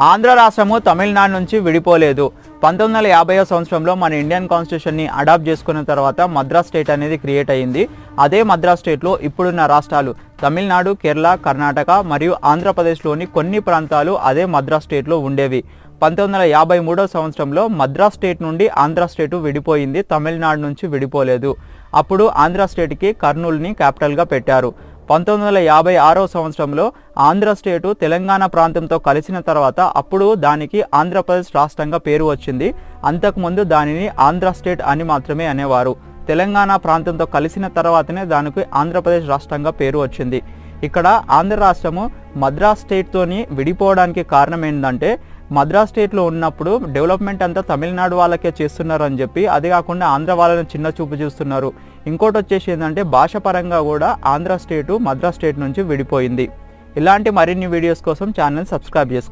ఆంధ్ర రాష్ట్రము తమిళనాడు నుంచి విడిపోలేదు. పంతొమ్మిది వందల యాభై సంవత్సరంలో మన ఇండియన్ కాన్స్టిట్యూషన్ని అడాప్ట్ చేసుకున్న తర్వాత మద్రాస్ స్టేట్ అనేది క్రియేట్ అయ్యింది. అదే మద్రాస్ స్టేట్లో ఇప్పుడున్న రాష్ట్రాలు తమిళనాడు కేరళ కర్ణాటక మరియు ఆంధ్రప్రదేశ్లోని కొన్ని ప్రాంతాలు అదే మద్రాస్ స్టేట్లో ఉండేవి. పంతొమ్మిది వందల యాభై మూడో సంవత్సరంలో మద్రాస్ స్టేట్ నుండి ఆంధ్ర స్టేటు విడిపోయింది తమిళనాడు నుంచి విడిపోలేదు. అప్పుడు ఆంధ్ర స్టేట్కి కర్నూలుని క్యాపిటల్గా పెట్టారు. పంతొమ్మిది వందల యాభై ఆరో సంవత్సరంలో ఆంధ్ర స్టేటు తెలంగాణ ప్రాంతంతో కలిసిన తర్వాత అప్పుడు దానికి ఆంధ్రప్రదేశ్ రాష్ట్రంగా పేరు వచ్చింది. అంతకుముందు దానిని ఆంధ్ర స్టేట్ అని మాత్రమే అనేవారు. తెలంగాణ ప్రాంతంతో కలిసిన తర్వాతనే దానికి ఆంధ్రప్రదేశ్ రాష్ట్రంగా పేరు వచ్చింది. ఇక్కడ ఆంధ్ర రాష్ట్రము మద్రాస్ స్టేట్తోని విడిపోవడానికి కారణం ఏంటంటే మద్రాస్ స్టేట్లో ఉన్నప్పుడు డెవలప్మెంట్ అంతా తమిళనాడు వాళ్ళకే చేస్తున్నారు అని చెప్పి అది కాకుండా ఆంధ్ర వాళ్ళని చిన్న చూపు చూస్తున్నారు. ఇంకోటి వచ్చేసి ఏంటంటే భాష పరంగా కూడా ఆంధ్ర స్టేటు మద్రాస్ స్టేట్ నుంచి విడిపోయింది. ఇలాంటి మరిన్ని వీడియోస్ కోసం ఛానల్ సబ్స్క్రైబ్ చేసుకోండి.